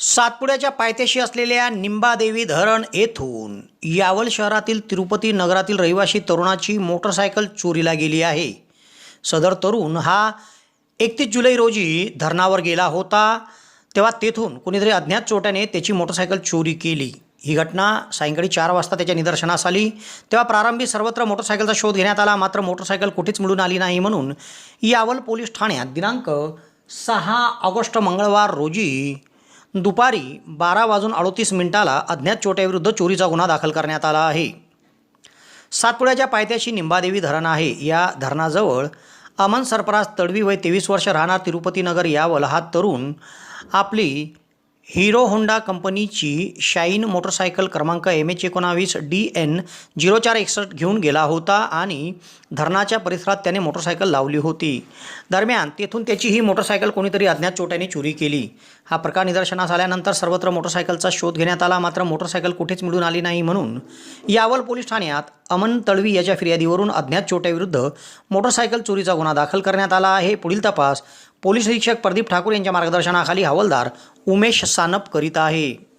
सातपुड्याच्या पायथ्याशी असलेल्या निंबादेवी धरण येथून यावल शहरातील तिरुपती नगरातील रहिवासी तरुणाची मोटरसायकल चोरीला गेली आहे. सदर तरुण हा एकतीस जुलै रोजी धरणावर गेला होता. तेव्हा तेथून कुणीतरी अज्ञात चोट्याने त्याची मोटरसायकल चोरी केली. ही घटना सायंकाळी चार वाजता त्याच्या निदर्शनास आली. तेव्हा प्रारंभी सर्वत्र मोटरसायकलचा शोध घेण्यात आला. मात्र मोटरसायकल कुठेच मिळून आली नाही म्हणून यावल पोलीस ठाण्यात दिनांक सहा ऑगस्ट मंगळवार रोजी दुपारी बारा वाजून अडोतीस मिनिटाला अज्ञात चोट्याविरुद्ध चोरीचा गुन्हा दाखल करण्यात आला आहे. सातपुड्याच्या पायथ्याशी निंबादेवी धरण आहे. या धरणाजवळ अमन सरपराज तडवी वय तेवीस वर्ष राहणार तिरुपतीनगर या यावल हा तरुण आपली हिरो होंडा कंपनीची शाईन मोटरसायकल क्रमांक एम एच एकोणावीस डी एन झिरो चार एकसष्ट घेऊन गेला होता आणि धरणाच्या परिसरात त्याने मोटरसायकल लावली होती. दरम्यान तेथून त्याची ही मोटरसायकल कोणीतरी अज्ञात चोट्याने चोरी केली. हा प्रकार निदर्शनास आल्यानंतर सर्वत्र मोटरसायकलचा शोध घेण्यात आला मात्र मोटरसायकल कुठेच मिळून आली नाही म्हणून. यावल पोलीस ठाण्यात अमन तळवी याच्या फिर्यादीवरून अज्ञात चोट्याविरुद्ध मोटरसायकल चोरीचा गुन्हा दाखल करण्यात आला आहे. पुढील तपास पोलीस निरीक्षक प्रदीप ठाकूर यांच्या मार्गदर्शनाखाली हवालदार उमेश सानप करीत आहे.